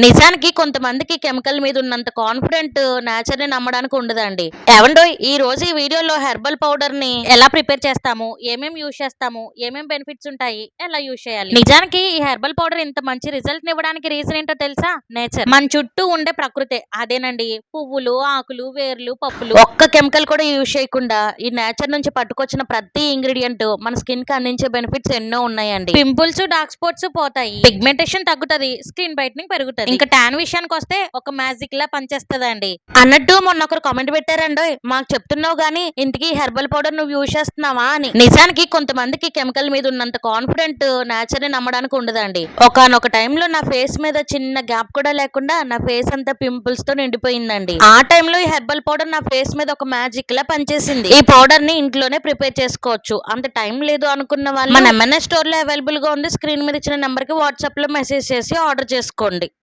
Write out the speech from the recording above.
నిజానికి కొంతమందికి కెమికల్ మీద ఉన్నంత కాన్ఫిడెంట్ నేచర్ని నమ్మడానికి ఉండదండి. ఏవండో ఈ రోజు ఈ వీడియోలో హెర్బల్ పౌడర్ని ఎలా ప్రిపేర్ చేస్తాము ఏమేం యూజ్ చేస్తాము ఏమేమి బెనిఫిట్స్ ఉంటాయి ఎలా యూజ్ చేయాలి? నిజానికి ఈ హెర్బల్ పౌడర్ ఇంత మంచి రిజల్ట్ ఇవ్వడానికి రీజన్ ఏంటో తెలుసా? నేచర్ మన చుట్టూ ఉండే ప్రకృతే. అదేనండి పువ్వులు ఆకులు వేర్లు పప్పులు. ఒక్క కెమికల్ కూడా యూజ్ చేయకుండా ఈ నేచర్ నుంచి పట్టుకొచ్చిన ప్రతి ఇంగ్రీడియంట్ మన స్కిన్కి అందించే బెనిఫిట్స్ ఎన్నో ఉన్నాయండి. పింపుల్స్ డార్క్ స్పాట్స్ పోతాయి. పిగ్మెంటేషన్ తగ్గుతది. స్కిన్ బ్రైట్నింగ్ పెరుగుతుంది. ఇంకా టాన్ విషయానికి వస్తే ఒక మ్యాజిక్ లా పనిచేస్తదండి. అన్నట్టు మొన్న ఒకరు కామెంట్ పెట్టారండి మాకు చెప్తున్నావు గానీ ఇంటికి హెర్బల్ పౌడర్ నువ్వు యూజ్ చేస్తున్నావా? అని. నిజానికి కొంతమందికి కెమికల్ మీద ఉన్నంత కాన్ఫిడెంట్ నేచర్ని నమ్మడానికి ఉండదండి. ఒకనొక టైంలో నా ఫేస్ మీద చిన్న గ్యాప్ కూడా లేకుండా నా ఫేస్ అంతా పింపుల్స్తో నిండిపోయిందండి. ఆ టైంలో ఈ హెర్బల్ పౌడర్ నా ఫేస్ మీద ఒక మ్యాజిక్ లా పనిచేసింది. ఈ పౌడర్ని ఇంట్లోనే ప్రిపేర్ చేసుకోవచ్చు. అంత టైం లేదు అనుకున్న వాళ్ళు మన ఎంఎన్ఎస్ స్టోర్లో అవైలబుల్గా ఉంది. స్క్రీన్ మీద ఇచ్చిన నెంబర్కి వాట్సాప్లో మెసేజ్ చేసి ఆర్డర్ చేసుకోండి.